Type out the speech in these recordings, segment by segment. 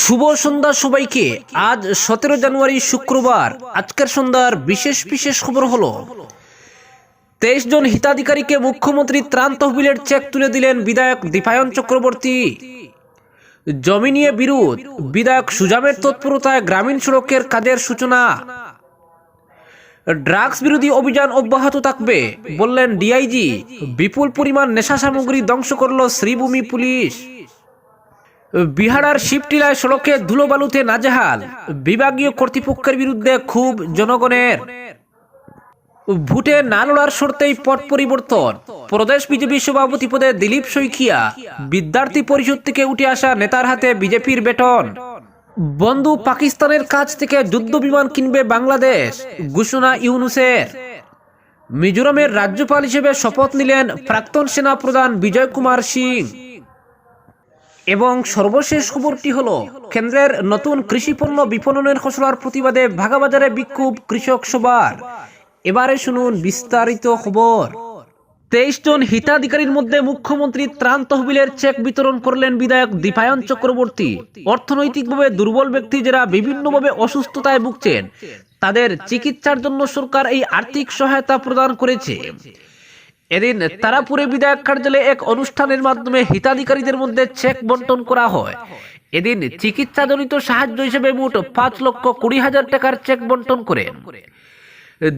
শুভ সন্ধ্যা সবাইকে। আজ সতেরো জানুয়ারি শুক্রবার। আজকের সন্ধ্যার বিশেষ বিশেষ খবর হলো, তেইশ জন হিতাধিকারীকে মুখ্যমন্ত্রী ত্রাণ তহবিলের চেক তুলে দিলেন বিধায়ক দীপায়ন চক্রবর্তী। জমি নিয়ে বিরোধ, বিধায়ক সুজামের তৎপরতায় গ্রামীণ সড়কের কাজের সূচনা। ড্রাগস বিরোধী অভিযান অব্যাহত থাকবে, বললেন ডিআইজি। বিপুল পরিমাণ নেশা সামগ্রী ধ্বংস করল শ্রীভূমি পুলিশ। বিহারার শিবটিলায় সড়কে ধুলোবালুতে নাজেহাল। বিভাগীয় কর্তৃপক্ষের বিরুদ্ধে খুব জনগণের। ভোটে না লড়ার শর্তেই পট পরিবর্তন। প্রদেশ বিজেপি সভাপতি পদে দিলীপ শইকিয়া বিদ্যার্থী পরিষদ থেকে উঠে আসা নেতার হাতে বিজেপির বেতন। বন্ধু পাকিস্তানের কাছ থেকে যুদ্ধ বিমান কিনবে বাংলাদেশ, ঘোষণা ইউনুসের। মিজোরামের রাজ্যপাল হিসেবে শপথ নিলেন প্রাক্তন সেনা প্রধান বিজয় কুমার সিং। এবং সর্বশেষ খবরটি হল, কেন্দ্রের নতুন কৃষি পণ্য বিপণনের খসড়ার প্রতিবাদে ভাগাবাজারে বিক্ষোভ কৃষক সবার এবারে শুনুন বিস্তারিত খবর। তেইশ জন হিতাধিকারীর মধ্যে মুখ্যমন্ত্রী ত্রাণ তহবিলের চেক বিতরণ করলেন বিধায়ক দীপায়ন চক্রবর্তী। অর্থনৈতিকভাবে দুর্বল ব্যক্তি যারা বিভিন্নভাবে অসুস্থতায় ভুগছেন, তাদের চিকিৎসার জন্য সরকার এই আর্থিক সহায়তা প্রদান করেছে। এদিন তারাপুরে বিধায়ক কার্যালয়ে এক অনুষ্ঠানের মাধ্যমে হিতাধিকারীদের মধ্যে চেক বন্টন করা হয়। এদিন চিকিৎসাজনিত সাহায্য হিসেবে মোট পাঁচ লক্ষ কুড়ি হাজার টাকার চেক বন্টন করেন।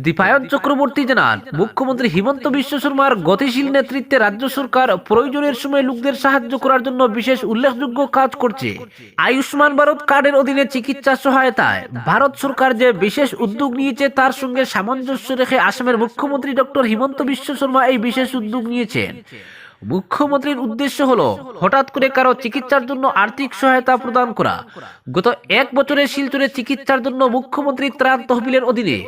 দীপায়ন চক্রবর্তী জানান, মুখ্যমন্ত্রী হিমন্ত বিশ্ব শর্মার গতিশীল নেতৃত্বে রাজ্য সরকার প্রয়োজনের সময় লোকদের সাহায্য করার জন্য বিশেষ উল্লেখযোগ্য কাজ করছে। আয়ুষ্মান ভারত কার্ডের অধীনে চিকিৎসা সহায়তায় ভারত সরকার যে বিশেষ উদ্যোগ নিয়েছে, তার সঙ্গে সামঞ্জস্য রেখে আসামের মুখ্যমন্ত্রী ডক্টর হিমন্ত বিশ্ব শর্মা এই বিশেষ উদ্যোগ নিয়েছেন। মুখ্যমন্ত্রীর উদ্দেশ্য হলো হঠাৎ করে কারও চিকিৎসার জন্য আর্থিক সহায়তা প্রদান করা। গত এক বছরে শিলচরে চিকিৎসার জন্য মুখ্যমন্ত্রী ত্রাণ তহবিলের অধীনে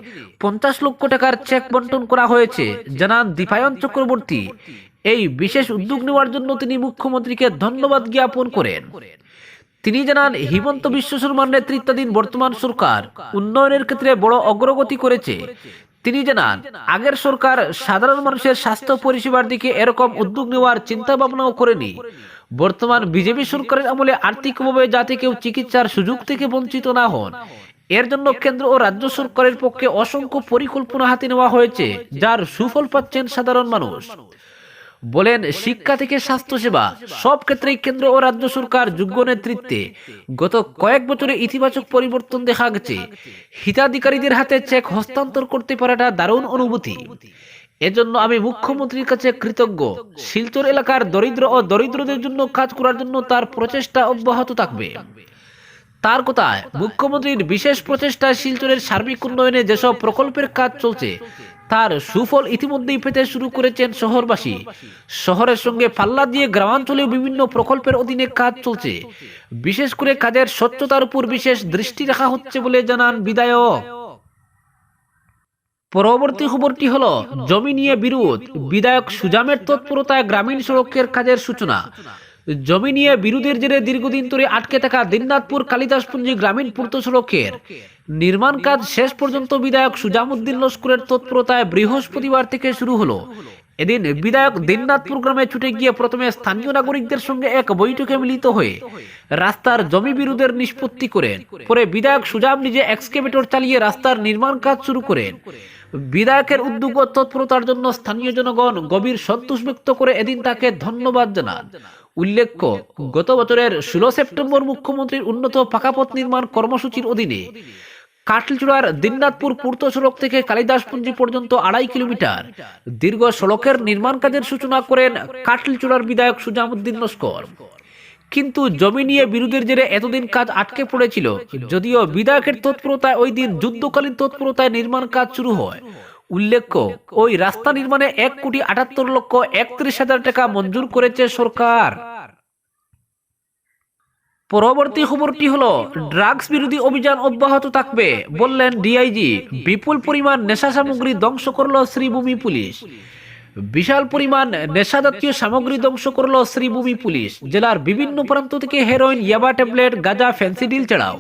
পঞ্চাশ লক্ষ টাকার চেক বন্টন করা হয়েছে, জানান দীপায়ন চক্রবর্তী। এই বিশেষ উদ্যোগ নেওয়ার জন্য তিনি মুখ্যমন্ত্রীকে ধন্যবাদ জ্ঞাপন করেন। তিনি জানান, হিমন্ত বিশ্ব শর্মার নেতৃত্বাধীন বর্তমান সরকার উন্নয়নের ক্ষেত্রে বড় অগ্রগতি করেছে। তিনি জানান আগের সরকার সাধারণ মানুষের স্বাস্থ্য পরিষেবার দিকে এরকম উদ্যোগ নেওয়ার চিন্তা ভাবনাও করেনি। বর্তমান বিজেপি সরকারের আমলে আর্থিকভাবে যাতে কেউ চিকিৎসার সুযোগ থেকে বঞ্চিত না হন, এর জন্য কেন্দ্র ও রাজ্য সরকারের পক্ষে অসংখ্য পরিকল্পনা হাতে নেওয়া হয়েছে, যার সুফল পাচ্ছেন সাধারণ মানুষ। বলেন, শিক্ষা থেকে স্বাস্থ্যসেবা, সব ক্ষেত্রেই কেন্দ্র ও রাজ্য সরকার যোগ্য নেতৃত্বে। গত কয়েক বছরে ইতিবাচক পরিবর্তন দেখা গেছে। হিতাধিকারীদের হাতে চেক হস্তান্তর করতে পারাটা দারুণ অনুভূতি। এজন্য আমি মুখ্যমন্ত্রীর কাছে কৃতজ্ঞ। শিলচর এলাকার দরিদ্র ও দরিদ্রদের জন্য কাজ করার জন্য তার প্রচেষ্টা অব্যাহত থাকবে। তার কথায়, মুখ্যমন্ত্রীর বিশেষ প্রচেষ্টায় শিলচরের সার্বিক উন্নয়নে যেসব প্রকল্পের কাজ চলছে তার সুফল ইতিমধ্যেই পেতে শুরু করেছেন শহরবাসী। শহরের সঙ্গে পাল্লা দিয়ে গ্রামাঞ্চলেও বিভিন্ন প্রকল্পের অধীনে কাজ চলছে। বিশেষ করে কাজের স্বচ্ছতার উপর বিশেষ দৃষ্টি রাখা হচ্ছে বলে জানান বিধায়ক। পরবর্তী খবরটি হলো, জমি নিয়ে বিরোধ। বিধায়ক সুজামের তৎপরতায় গ্রামীণ সড়কের কাজের সূচনা। জমি নিয়ে বিরোধের জেরে দীর্ঘদিন ধরে আটকে থাকা দিননাথপুর কালিদাসপুঞ্জি গ্রামীণ পূর্ত সড়কের নির্মাণ কাজ শেষ পর্যন্ত বিধায়ক সুজামুদ্দিন লস্করের তৎপরতায় বৃহস্পতিবার থেকে শুরু হলো। এদিন বিধায়ক দিননাথপুর গ্রামে ছুটে গিয়ে প্রথমে স্থানীয় নাগরিকদের সঙ্গে এক বৈঠকে মিলিত হয়ে রাস্তার জমি বিরোধের নিষ্পত্তি করেন। পরে বিধায়ক সুজাম নিজে এক্সকেভেটর চালিয়ে রাস্তার নির্মাণ কাজ শুরু করেন। বিধায়কের উদ্যোগ ও তৎপরতার জন্য স্থানীয় জনগণ গভীর সন্তোষ ব্যক্ত করে এদিন তাকে ধন্যবাদ জানান। উল্লেখ্য, গত বছরের ষোলো সেপ্টেম্বর মুখ্যমন্ত্রীর উন্নত পাকাপথ নির্মাণ কর্মসূচির অধীনে কাটলচূড়ার দিননাথপুর পূর্ত সড়ক থেকে কালিদাসপুঞ্জি পর্যন্ত আড়াই কিলোমিটার দীর্ঘ সড়কের নির্মাণ কাজের সূচনা করেন কাটলচূড়ার বিধায়ক সুজামুদ্দিন নস্কর। কিন্তু জমি নিয়ে বিরোধের জেরে এতদিন কাজ আটকে পড়েছিল, যদিও বিধায়কের তৎপরতায় ওই দিন যুদ্ধকালীন তৎপরতায় নির্মাণ কাজ শুরু হয়। উল্লেখ্য, ওই রাস্তা নির্মাণে এক কোটি আটাত্তর লক্ষ একত্রিশ হাজার টাকা মঞ্জুর করেছে সরকার। পরবর্তী খবরটি হলো, ড্রাগস বিরোধী অভিযান অব্যাহত থাকবে, বললেন ডিআইজি। বিপুল পরিমাণ নেশা সামগ্রী ধ্বংস করল শ্রীভূমি পুলিশ। বিশাল পরিমাণ নেশা জাতীয় সামগ্রী ধ্বংস করল শ্রীভূমি পুলিশ। জেলার বিভিন্ন প্রান্ত থেকে হেরোইন, ইয়াবা ট্যাবলেট, গাঁজা ফ্যান্সিডিল ছাড়াও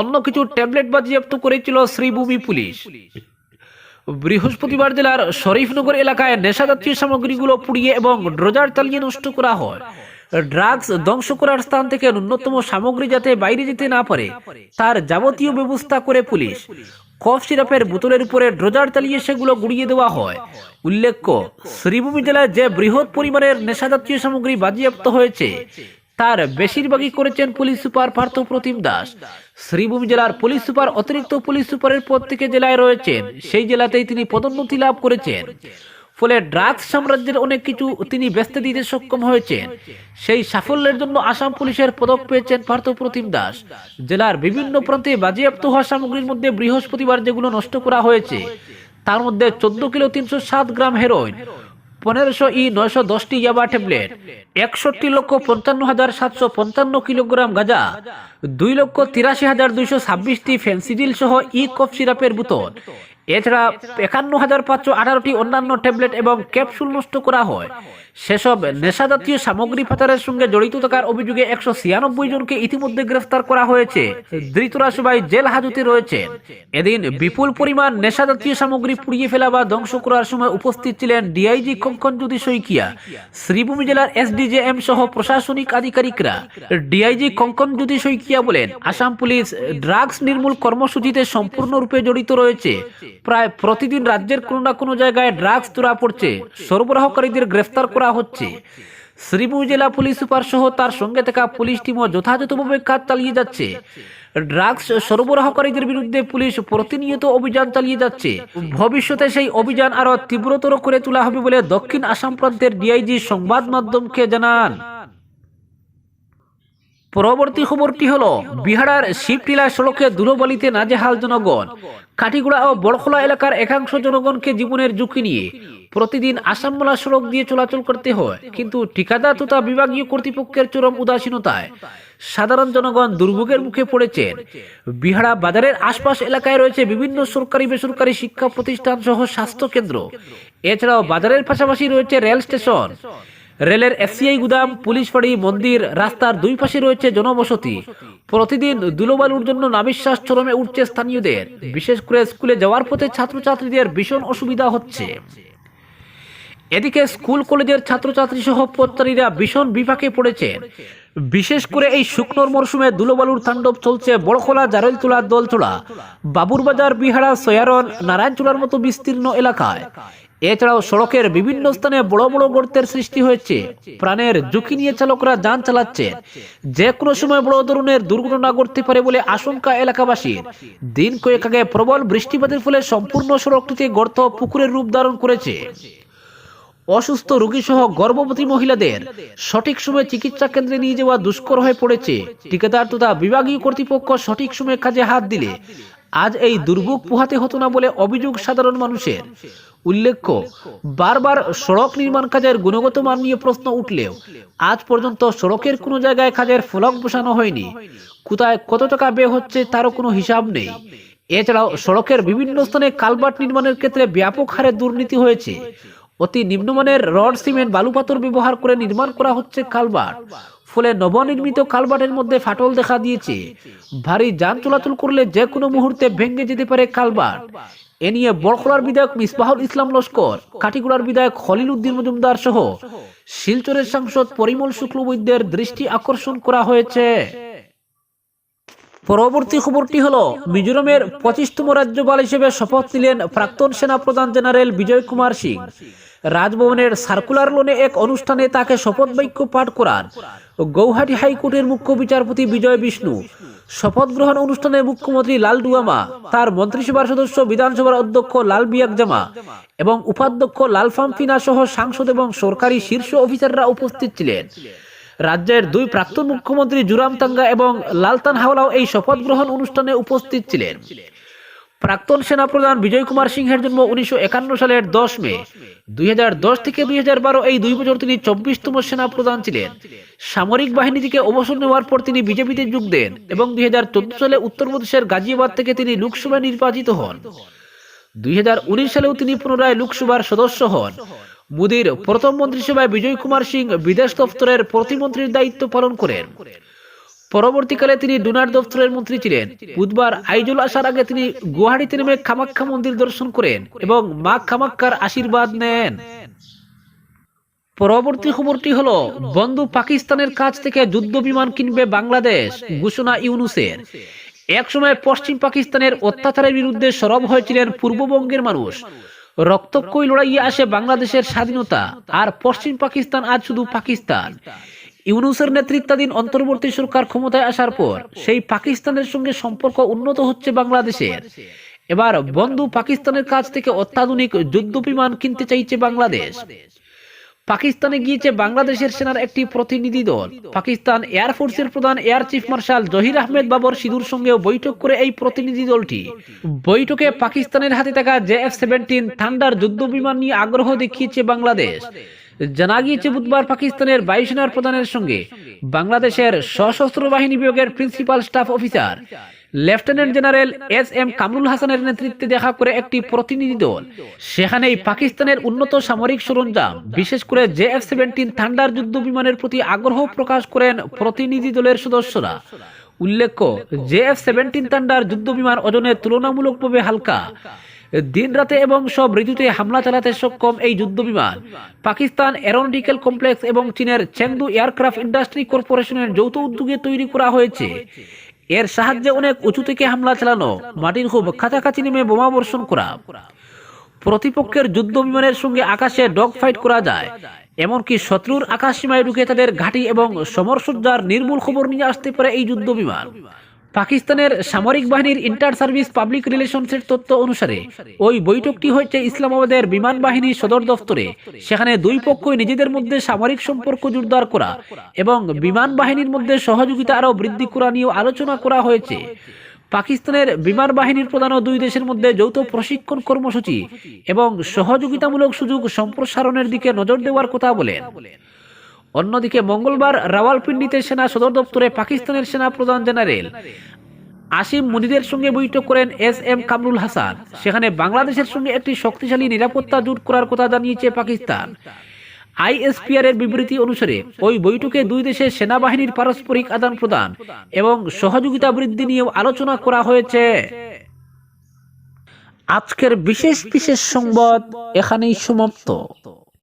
অন্য কিছু ট্যাবলেট বাজেয়াপ্ত করেছিল শ্রীভূমি পুলিশ। বৃহস্পতিবার জেলার শরীফনগর এলাকায় নেশাজাতীয় সামগ্রীগুলো পুড়িয়ে এবং ড্রোজার চালিয়ে নষ্ট করা হয়। ড্রাগস ধ্বংস করার স্থান থেকে ন্যূনতম সামগ্রী যাতে বাইরে যেতে না পারে, তার যাবতীয় ব্যবস্থা করে পুলিশ। কফ সিরাপের বোতলের উপরে ড্রোজার চালিয়ে সেগুলো গুড়িয়ে দেওয়া হয়। উল্লেখ্য, শ্রীভূমি জেলায় যে বৃহৎ পরিমাণের নেশাজাতীয় সামগ্রী বাজেয়াপ্ত হয়েছে তার বেশিরভাগই করেছেন পুলিশ সুপার পার্থ প্রতিম দাস। শ্রীভূমি জেলার পুলিশ সুপার, অতিরিক্ত পুলিশ সুপারের পদ থেকে জেলায় রয়েছেন। সেই জেলাতেই তিনি পদোন্নতি লাভ করেছেন। ফলে ড্রাগস সাম্রাজ্যের অনেক কিছু তিনি ব্যস্ত দিতে সক্ষম হয়েছেন। সেই সাফল্যের জন্য আসাম পুলিশের পদক পেয়েছেন পার্থ প্রতিম দাস। জেলার বিভিন্ন প্রান্তে বাজেয়াপ্ত হওয়া সামগ্রীর মধ্যে বৃহস্পতিবার যেগুলো নষ্ট করা হয়েছে, তার মধ্যে চোদ্দ কিলো তিনশো সাত গ্রাম হেরোইন পনেরোশো ই নয়শো দশটি ইয়াবা ট্যাবলেট, একষট্টি লক্ষ পঞ্চান্ন হাজার সাতশো পঞ্চান্ন কিলোগ্রাম গাঁজা, দুই লক্ষ তিরাশি হাজার দুইশো ছাব্বিশটি ফেন্সিডিল সহ ই কফ সিরাপের বোতল। এছাড়া একান্ন হাজার পাঁচশো আঠারোটি অন্যান্য ট্যাবলেট এবং ক্যাপসুল নষ্ট করা হয়। সেসব নেশাজাতীয় সামগ্রী পাচারের সঙ্গে জড়িত থাকার অভিযোগে একশো ছিয়ানব্বই জনকে ইতিমধ্যে গ্রেফতার করা হয়েছে। ধৃতরা সবাই জেল হাজতে রয়েছেন এদিন বিপুল পরিমাণ নেশাজাতীয় সামগ্রী পুড়িয়ে ফেলা বা ধ্বংস করার সময় উপস্থিত ছিলেন ডিআইজি কঙ্কন জ্যোতি শইকিয়া, শ্রীভূমি জেলার এসডিজেএম সহ প্রশাসনিক আধিকারিকরা। ডিআইজি কঙ্কন জ্যোতি শইকিয়া বলেন, আসাম পুলিশ ড্রাগস নির্মূল কর্মসূচিতে সম্পূর্ণরূপে জড়িত রয়েছে। প্রায় প্রতিদিন রাজ্যের কোনো না কোনো জায়গায় ড্রাগস ধরা পড়ছে। সরবরাহকারীদের গ্রেফতার করা হচ্ছে। শ্রীপুর জেলা পুলিশ সুপার সহ তার সঙ্গে থাকা পুলিশ টিমও যথাযথভাবে কাজ চালিয়ে যাচ্ছে। ড্রাগস সরবরাহকারীদের বিরুদ্ধে পুলিশ প্রতিনিয়ত অভিযান চালিয়ে যাচ্ছে। ভবিষ্যতে সেই অভিযান আরও তীব্রতর করে তোলা হবে বলে দক্ষিণ আসাম প্রান্তের ডিআইজি সংবাদ মাধ্যমকে জানান। পরবর্তী খবরটি হলো, বিহারের শিবটিলা সড়কে ধুলোবালিতে নাজেহাল জনগণ। কাঠিগুড়া ও বড়খোলা এলাকার একাংশ জনগণকে জীবনের ঝুঁকি নিয়ে প্রতিদিন আসামমালা সড়ক দিয়ে চলাচল করতে হয়। কিন্তু ঠিকাদার তথা বিভাগীয় কর্তৃপক্ষের চরম উদাসীনতায় সাধারণ জনগণ দুর্ভোগের মুখে পড়েছেন। বিহারা বাজারের আশপাশ এলাকায় রয়েছে বিভিন্ন সরকারি বেসরকারি শিক্ষা প্রতিষ্ঠান সহ স্বাস্থ্য কেন্দ্র এছাড়াও বাজারের পাশাপাশি রয়েছে রেল স্টেশন। রেলের এফসিআই গুদাম, পুলিশ ফাঁড়ি, মন্দির, রাস্তার দুই পাশে রয়েছে জনবসতি। প্রতিদিন দুলোবালুর জন্য নাবিশ্বাস চরমে উঠছে স্থানীয়দের। বিশেষ করে স্কুলে যাওয়ার পথে ছাত্রছাত্রীদের ভীষণ অসুবিধা হচ্ছে। এদিকে স্কুল, কলেজের ছাত্রছাত্রী সহ পথচারীরা ভীষণ বিপাকে পড়েছেন বিশেষ করে এই শুকনোর মরশুমে দুলোবালুর তাণ্ডব চলছে বড়খোলা, জারলতোলা দোলচোলা বাবুরবাজার, বিহারা, সয়ারন, নারায়ণচূড়ার মতো বিস্তীর্ণ এলাকায়। এছাড়াও সড়কের বিভিন্ন স্থানে বড় বড় গর্তের সৃষ্টি হয়েছে। প্রাণের ঝুঁকি নিয়ে চালকরা যান চালাচ্ছে। যে কোনো সময় বড় ধরনের দুর্ঘটনা ঘটতে পারে বলে আশঙ্কা এলাকাবাসীর। দিন কয়েক আগে প্রবল বৃষ্টিপাতের ফলে সম্পূর্ণ সড়কটিতে গর্ত পুকুরের রূপ ধারণ করেছে। অসুস্থ রোগী সহ গর্ভবতী মহিলাদের সঠিক সময়ে চিকিৎসা কেন্দ্রে নিয়ে যাওয়া দুষ্কর হয়ে পড়েছে। ঠিকাদার তথা বিভাগীয় কর্তৃপক্ষ সঠিক সময়ে কাজে হাত দিলে আজ এই দুর্ভোগ পোহাতে হতো না বলে অভিযোগ সাধারণ মানুষের। উল্লেখ্য, বারবার সড়ক নির্মাণ কাজের গুণগত মান নিয়ে প্রশ্ন উঠলেও আজ পর্যন্ত সড়কের কোনো জায়গায় কাজের ফলক বসানো হয়নি। কোথায় কত টাকা ব্যয় হচ্ছে তারও কোনো হিসাব নেই। এছাড়াও সড়কের বিভিন্ন স্থানে কালভার্ট নির্মাণের ক্ষেত্রে ব্যাপক হারে দুর্নীতি হয়েছে। অতি নিম্নমানের রড, সিমেন্ট বালু পাথর ব্যবহার করে নির্মাণ করা হচ্ছে কালভার্ট ফলে নবনির্মিত কালভার্টের মধ্যে ফাটল দেখা দিয়েছে। ভারী যান চলাচল করলে যে কোনো মুহূর্তে ভেঙে যেতে পারে কালভার্ট এ নিয়ে বড়খোলার বিধায়ক মিসবাহুল ইসলাম লস্কর, কাটিগুড়ার বিধায়ক খলিল উদ্দিন মজুমদার সহ শিলচরের সাংসদ পরিমল শুক্লবৈদ্যের দৃষ্টি আকর্ষণ করা হয়েছে। পরবর্তী খবরটি হলো, মিজোরামের পঁচিশতম রাজ্যপাল হিসেবে শপথ নিলেন প্রাক্তন সেনাপ্রধান জেনারেল বিজয় কুমার সিং। রাজভবনের সার্কুলার লোনে এক অনুষ্ঠানে তাকে শপথ বাক্য পাঠ করান গৌহাটি হাইকোর্টের মুখ্য বিচারপতি বিজয় বিষ্ণু। শপথ গ্রহণ অনুষ্ঠানে মুখ্যমন্ত্রী লাল ডুয়ামা তার মন্ত্রিসভার সদস্য বিধানসভার অধ্যক্ষ লাল বিয়াকজামা এবং উপাধ্যক্ষ লাল ফামফিনা সহ সাংসদ এবং সরকারি শীর্ষ অফিসাররা উপস্থিত ছিলেন। রাজ্যের দুই প্রাক্তন মুখ্যমন্ত্রী জুরাম তাঙ্গা এবং লালতান হাওলাও এই শপথ গ্রহণ অনুষ্ঠানে উপস্থিত ছিলেন। প্রাক্তন সেনাপ্রধান বিজয় কুমার সিংহের জন্ম উনিশশো একান্ন সালের দশ মে। দুই থেকে দুই এই দুই বছর তিনি চব্বিশতম সেনাপ্রধান ছিলেন। সামরিক বাহিনী থেকে অবসর নেওয়ার পর তিনি বিজেপিতে যোগ দেন এবং দুই হাজার চোদ্দ সালে উত্তরপ্রদেশের গাজিয়াবাদ থেকে তিনি লোকসভায় নির্বাচিত হন। দুই হাজার উনিশ সালেও তিনি পুনরায় লোকসভার সদস্য হন। মোদীর প্রথম মন্ত্রিসভায় বিজয় কুমার সিং বিদেশ দপ্তরের প্রতিমন্ত্রীর দায়িত্ব পালন করেন। পরবর্তীকালে তিনি ডোনার দপ্তরের মন্ত্রী ছিলেন। বুধবার আইজুল আসার আগে তিনি গুয়াহাটিতে নেমে কামাখ্যা মন্দির দর্শন করেন এবং মা কামাখ্যার আশীর্বাদ নেন। পরবর্তী খবরটি হলো, বন্ধু পাকিস্তানের কাছ থেকে যুদ্ধ বিমান কিনবে বাংলাদেশ, ঘোষণা ইউনুসের। একসময় পশ্চিম পাকিস্তানের অত্যাচারের বিরুদ্ধে সরব হয়েছিলেন পূর্ববঙ্গের মানুষ। রক্তক্ষয়ী লড়াইয়ে আসে বাংলাদেশের স্বাধীনতা, আর পশ্চিম পাকিস্তান আজ শুধু পাকিস্তান। ইউনুসের নেতৃত্বাধীন অন্তর্বর্তী সরকার ক্ষমতায় আসার পর, সেই পাকিস্তানের সঙ্গে সম্পর্ক উন্নত হচ্ছে বাংলাদেশের। এবার বন্ধু পাকিস্তানের কাছ থেকে অত্যাধুনিক যুদ্ধ বিমান কিনতে চাইছে বাংলাদেশ। পাকিস্তানে গিয়েছে বাংলাদেশের সেনার একটি প্রতিনিধি দল। পাকিস্তান এয়ারফোর্সের প্রধান air chief marshal Zaheer Ahmed Babar সিধুর সঙ্গেও বৈঠক করে এই প্রতিনিধি দলটি। বৈঠকে পাকিস্তানের হাতে থাকা জে এফ সেভেন্টিন থান্ডার যুদ্ধ বিমান নিয়ে আগ্রহ দেখিয়েছে বাংলাদেশ। জানা গিয়েছে বুধবার পাকিস্তানের বায়ুসেনার প্রধানের সঙ্গে। বাংলাদেশের সশস্ত্র বাহিনী বিভাগের principal staff officer. Lieutenant general S M Kamrul হাসানের নেতৃত্বে দেখা করে একটি প্রতিনিধি দল। সেখানেই পাকিস্তানের উন্নত সামরিক সরঞ্জাম, বিশেষ করে জে এফ সেভেন্টিন থান্ডার যুদ্ধ বিমানের প্রতি আগ্রহ প্রকাশ করেন প্রতিনিধি দলের সদস্যরা। উল্লেখ্য, জে এফ সেভেন্টিন থান্ডার যুদ্ধ বিমান ওজনে তুলনামূলকভাবে হালকা। দিন রাতে এবং সব ঋতুতে হামলা চালাতে সক্ষম এই যুদ্ধ বিমান পাকিস্তান এরোনটিক্যাল কমপ্লেক্স এবং চীনের চেংদু এয়ারক্রাফট ইন্ডাস্ট্রি কর্পোরেশনের যৌথ উদ্যোগে তৈরি করা হয়েছে। এর সাহায্যে অনেক উঁচু থেকে হামলা চালানো, মাটির খুব কাছাকাছি নেমে বোমা বর্ষণ করা। প্রতিপক্ষের যুদ্ধ বিমানের সঙ্গে আকাশে ডগ ফাইট করা যায়, এমনকি শত্রুর আকাশ সীমায় ঢুকে তাদের ঘাঁটি এবং সমরসজ্জার নির্মূল খবর নিয়ে আসতে পারে এই যুদ্ধ বিমান পাকিস্তানের সামরিক বাহিনীর ইন্টার সার্ভিস পাবলিক রিলেশনসের তথ্য অনুসারে, ওই বৈঠকটি হয়েছে ইসলামাবাদের বিমান বাহিনীর সদর দফতরে। সেখানে দুই পক্ষই নিজেদের মধ্যে সামরিক সম্পর্ক জোরদার করা এবং বিমান বাহিনীর মধ্যে সহযোগিতা আরও বৃদ্ধি করা নিয়েও আলোচনা করা হয়েছে। পাকিস্তানের বিমান বাহিনীর প্রধান দুই দেশের মধ্যে যৌথ প্রশিক্ষণ কর্মসূচি এবং সহযোগিতামূলক সুযোগ সম্প্রসারণের দিকে নজর দেওয়ার কথা বলেন। অন্যদিকে মঙ্গলবার রাওয়ালপিন্ডিতে সেনা সদর দপ্তরে পাকিস্তানের সেনা প্রধান জেনারেল আসিম মুনিদের সঙ্গে বৈঠক করেন এস এম কামরুল হাসান। সেখানে বাংলাদেশের সঙ্গে একটি শক্তিশালী নিরাপত্তা জোট করার কথা জানিয়েছে পাকিস্তান। আইএসপিআর এর বিবৃতি অনুসারে, ওই বৈঠকে দুই দেশের সেনাবাহিনীর পারস্পরিক আদান প্রদান এবং সহযোগিতা বৃদ্ধি নিয়েও আলোচনা করা হয়েছে। আজকের বিশেষ বিশেষ সংবাদ এখানেই সমাপ্ত।